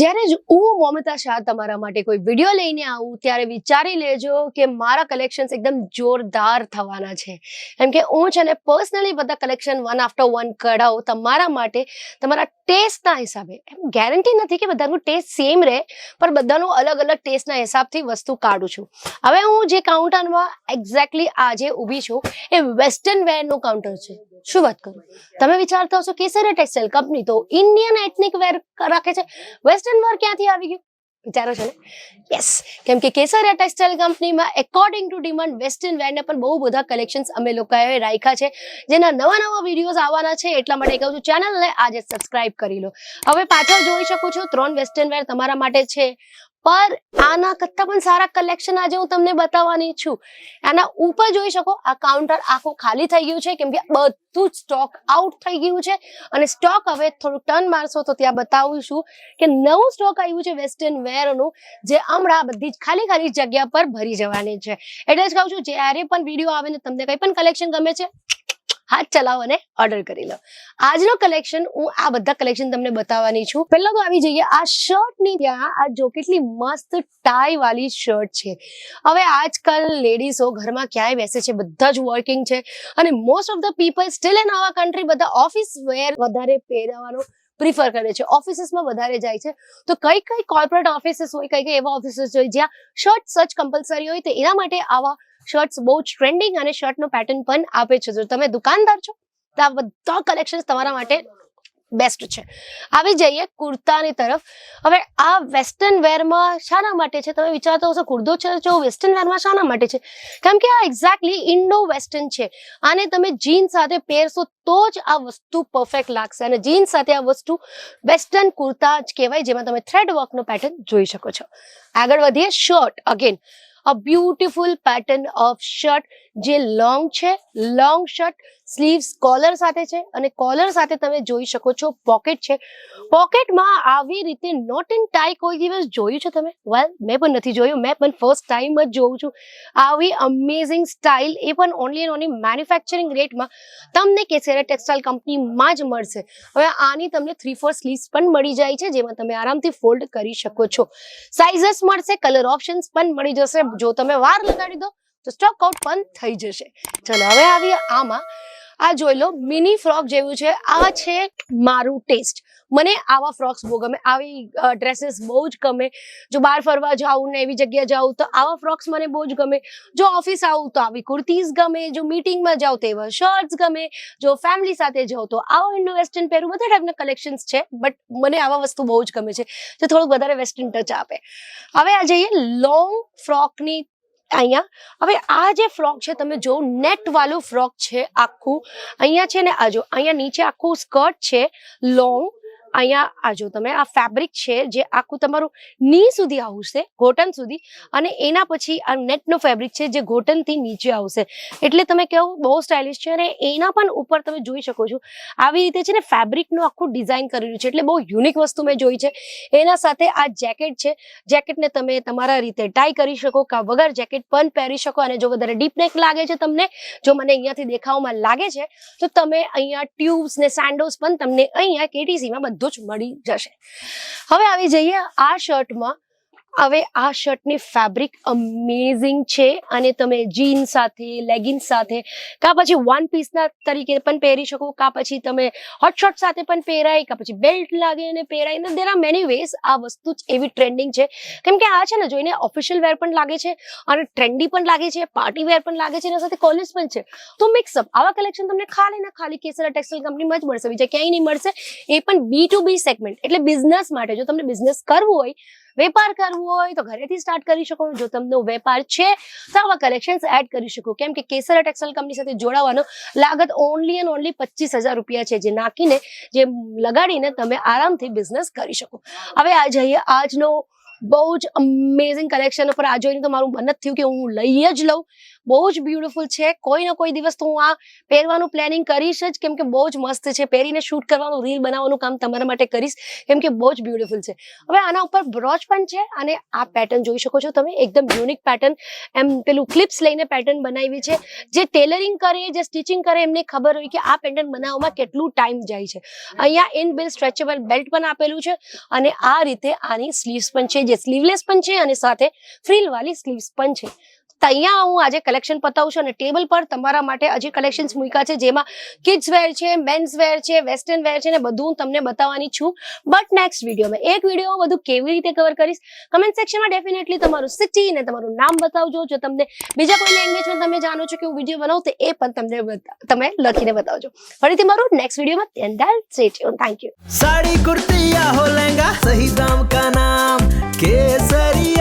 જ્યારે જ હું મોમતા શાહ તમારા માટે કોઈ વીડિયો લઈને આવું, ત્યારે વિચારી લેજો કે મારા કલેક્શન્સ એકદમ જોરદાર થવાના છે. કેમ કે હું છે ને પર્સનલી બધા કલેક્શન વન આફ્ટર વન કઢાવું તમારા માટે તમારા ટેસ્ટના હિસાબે. એમ ગેરંટી નથી કે બધાનું ટેસ્ટ સેમ રહે, પણ બધાનું અલગ અલગ ટેસ્ટના હિસાબથી વસ્તુ કાઢું છું. હવે હું જે કાઉન્ટરમાં એક્ઝેક્ટલી આજે ઊભી છું, એ વેસ્ટર્ન વેરનું કાઉન્ટર છે. શું વાત કરું? તમે વિચારતા હશો કેસરિયા ટેક્સટાઇલ કંપની તો ઇન્ડિયન એથનિક વેર રાખે છે? વેસ્ટર્ન વેર ક્યાંથી આવી ગયું? વિચારો છો ને? યસ કેમ કે કેસરિયા ટેક્સટાઇલ કંપનીમાં એકોર્ડિંગ ટુ ડિમાન્ડ વેસ્ટર્ન વેરના પણ બહુ બધા કલેક્શન્સ અમે લોકોએ રાખ્યા છે. જેના નવા નવા વિડીયોઝ આવવાના છે એટલા માટે કહું છું ચેનલને આજે સબસ્ક્રાઇબ કરી લો. હવે પાછળ જોઈ શકો છો, ત્રણ વેસ્ટર્ન વેર તમારા માટે છે. પર આના કરતાં પણ સારા કલેક્શન આજે હું તમને બતાવવાની છું. આના ઉપર જોઈ શકો, આ કાઉન્ટર આખું ખાલી થઈ ગયું છે, કેમ કે બધું જ સ્ટોક આઉટ થઈ ગયું છે. અને સ્ટોક હવે થોડું ટર્ન મારશો તો ત્યાં બતાવીશું કે નવું સ્ટોક આવ્યું છે વેસ્ટર્ન વેરનું જે હમણાં બધી જ ખાલી ખાલી જગ્યા પર ભરી જવાની છે. એટલે જ કહું છું, જ્યારે પણ વીડિયો આવે ને તમને કંઈ પણ કલેક્શન ગમે છે હાથ ચલાવો અને ઓર્ડર કરી લો. આજનો કલેક્શન હું આ બધા કલેક્શન તમને બતાવવાની છું. પહેલા તો આવી જઈએ, આ શર્ટની ત્યાં આ જો કેટલી મસ્ત ટાઈ વાળી શર્ટ છે. હવે આજકાલ લેડીઝો ઘરમાં ક્યાંય બેસે છે, બધા જ વર્કિંગ છે અને most of the people still in આવા કન્ટ્રી બધા ઓફિસ વેર વધારે પહેરવાનો પ્રિફર કરે છે. ઓફિસીસમાં વધારે જાય છે. તો કઈ કઈ કોર્પોરેટ ઓફિસીસ હોય, કઈ કઈ એવા ઓફિસીસ હોય જ્યાં શર્ટ સચ કમ્પલસરી હોય તો એના માટે આવા શર્ટ્સ બહુ જ ટ્રેન્ડિંગ અને શર્ટનો પેટર્ન પણ આપે છે. જો તમે દુકાનદાર છો, તો આ બધા કલેક્શન તમારા માટે બેસ્ટ છે. આવી જઈએ કુર્તાની તરફ. હવે આ વેસ્ટર્ન વેરમાં શાના માટે છે? તમે વિચારતા હશો, કુર્દો છે જો વેસ્ટર્ન વેરમાં શાના માટે છે? કેમ કે આ એક્ઝેક્ટલી ઇન્ડો વેસ્ટર્ન છે. આને તમે જીન્સ સાથે પહેરશો તો જ આ વસ્તુ પરફેક્ટ લાગશે. અને જીન્સ સાથે આ વસ્તુ વેસ્ટર્ન કુર્તા જ કહેવાય, જેમાં તમે થ્રેડ વર્કનો પેટર્ન જોઈ શકો છો. આગળ વધીએ shirt again a beautiful pattern of shirt જે લોંગ છે લોંગ શર્ટ સ્લીવ્સ કોલર સાથે છે અને કોલર સાથે તમે જોઈ શકો છો પોકેટ છે. પોકેટમાં આવી રીતે નોટ એન્ડ ટાઈ કોઈ દિવસ જોયું છે તમે? વેલ મેં પણ નથી જોયું. મેં પણ ફર્સ્ટ ટાઈમ જ જોઉં છું. આવી અમેઝિંગ સ્ટાઇલ એ પણ ઓનલી એન્ડ ઓનલી મેન્યુફેક્ચરિંગ રેટમાં તમને કેસેરા ટેક્સટાઇલ કંપનીમાં જ મળશે. હવે આની તમને થ્રી ફોર સ્લીવ્સ પણ મળી જાય છે, જેમાં તમે આરામથી ફોલ્ડ કરી શકો છો. સાઇઝસ મળશે કલર ઓપ્શન્સ પણ મળી જશે. જો તમે વાર લગાડી દો તો સ્ટોક આઉટ પણ થઈ જશે. ચલો, હવે આવીએ આમાં. આ જોઈ લો મિની ફ્રોક જેવું છે. આ છે મારું ટેસ્ટ મને આવા ફ્રોક્સ બહુ ગમે. આવી ડ્રેસીસ બહુ જ ગમે. જો બહાર ફરવા જાઉં ને એવી જગ્યાએ જાઉં તો આવા ફ્રોક્સ મને બહુ જ ગમે. જો ઓફિસ આવું તો આવી કુર્તીઝ ગમે. જો મીટિંગમાં જાઉં તો એવા શર્ટ્સ ગમે. જો ફેમિલી સાથે જાઉં તો આવો ઇન્ડો વેસ્ટર્ન પહેરું. બધા ટાઈપના કલેક્શન્સ છે બટ મને આવા વસ્તુ બહુ જ ગમે છે. જે થોડુંક વધારે વેસ્ટર્ન ટચ આપે. હવે આ જઈએ લોંગ ફ્રોકની અહીંયા. હવે આ જે ફ્રોક છે, તમે જો નેટ વાળું ફ્રોક છે આખું. અહીંયા છે ને, આ જો, અહીંયા નીચે આખું સ્કર્ટ છે, લોંગ અહીંયા આ તમે, આ ફેબ્રિક છે જે આખું તમારું ની સુધી આવશે ઘોટન સુધી, અને એના પછી આ નેટનો ફેબ્રિક છે જે ઘોટનથી નીચે આવશે. એટલે તમે કહો, બહુ સ્ટાઇલિશ છે અને એના પણ ઉપર તમે જોઈ શકો છો, આવી રીતે છે ને ફેબ્રિકનું આખું ડિઝાઇન કરેલું છે. એટલે બહુ યુનિક વસ્તુ મેં જોઈ છે. એના સાથે આ જેકેટ છે. જેકેટને તમે તમારા રીતે ટાઈ કરી શકો, કે વગર જેકેટ પણ પહેરી શકો, અને જો વધારે ડીપ નેક લાગે છે તમને, જો મને અહીંયાથી દેખાવમાં લાગે છે, તો તમે અહીંયા ટ્યુબ્સ ને સેન્ડોસ પણ તમને અહીંયા કેટીસીમાં બધું જ મળી જશે. હવે આવી જઈએ આ શર્ટમાં હવે આ શર્ટની ફેબ્રિક અમેઝિંગ છે અને તમે જીન સાથે લેગિન્સ સાથે, કા પછી વન પીસના તરીકે પણ પહેરી શકો, કા પછી તમે હોટ શોર્ટ સાથે પણ પહેરાય, કા પછી બેલ્ટ લાગે અને પહેરાય. ને દેર આર મેની વેઝ આ વસ્તુ જ એવી ટ્રેન્ડિંગ છે. કેમ કે આ છે ને, જોઈને ઓફિશિયલ વેર પણ લાગે છે અને ટ્રેન્ડી પણ લાગે છે પાર્ટી વેર પણ લાગે છે, એના સાથે કોલેજ પણ છે. તો મિક્સઅપ આવા કલેક્શન તમને ખાલી ને ખાલી કેસરા ટેક્સટાઇલ કંપનીમાં જ મળશે, બીજા ક્યાંય નહીં મળશે. એ પણ બી ટુ બી સેગમેન્ટ એટલે બિઝનેસ માટે. જો તમને બિઝનેસ કરવું હોય, વેપાર કરવો હોય તો ઘરેથી સ્ટાર્ટ કરી શકો. જો તમને વેપાર છે, તો આવા કલેક્શન્સ એડ કરી શકો. કેમ કે કેસરા ટેક્સટાઇલ કંપની સાથે જોડાવાનો લાગત ઓનલી એન્ડ ઓનલી પચીસ રૂપિયા છે. જે નાખીને, જે લગાડીને તમે આરામથી બિઝનેસ કરી શકો. હવે આ જઈએ આજનો બહુ જ અમેઝિંગ કલેક્શન ઉપર આ જોઈને તો મારું મન જ થયું કે હું લઈ જ લઉં. બહુ જ બ્યુટીફુલ છે. કોઈ ને કોઈ દિવસ તો હું આ પહેરવાનું પ્લાનિંગ કરીશ જ. કેમ કે બહુ જ મસ્ત છે. પહેરીને શૂટ કરવાનું રીલ બનાવવાનું કામ તમારા માટે કરીશ. કેમ કે બહુ જ બ્યુટીફુલ છે. હવે આના ઉપર બ્રોચ પણ છે અને આ પેટર્ન જોઈ શકો છો તમે. એકદમ યુનિક પેટર્ન એમ પેલું ક્લિપ્સ લઈને પેટર્ન બનાવી છે. જે ટેલરિંગ કરે, જે સ્ટિચિંગ કરે, એમને ખબર હોય કે આ પેટર્ન બનાવવામાં કેટલું ટાઈમ જાય છે. અહીંયા ઇન બિલ સ્ટ્રેચેબલ બેલ્ટ પણ આપેલું છે અને આ રીતે આની સ્લીવ્સ પણ છે. જે સ્લીવલેસ પણ છે અને સાથે ફ્રીલ વાળી સ્લીવ્સ પણ છે. તો અહીંયા હું આજે કલેક્શન પતાવું છું અને ટેબલ પર તમારા માટે હજી કલેક્શન્સ મૂક્યા છે, જેમાં કિડ્સ વેર છે મેન્સ વેર છે વેસ્ટર્ન વેર છે ને બધું હું તમને બતાવવાની છું. બટ નેક્સ્ટ વિડીયોમાં એક વિડીયોમાં બધું કેવી રીતે કવર કરીશ કમેન્ટ સેક્શનમાં ડેફિનેટલી તમારું સિટી ને તમારું નામ બતાવજો. જો તમને બીજા કોઈ લેંગ્વેજમાં તમે જાણો છો કે હું વીડિયો બનાવું, તો એ પણ તમને તમે લખીને બતાવજો. ફરીથી મારું નેક્સ્ટ વિડીયોમાં ત્યાં દાલ સ્ટેટ થેન્ક યુ સાડી કુર્તી હો લહેંગા, સહી દામ કા નામ, કેસરી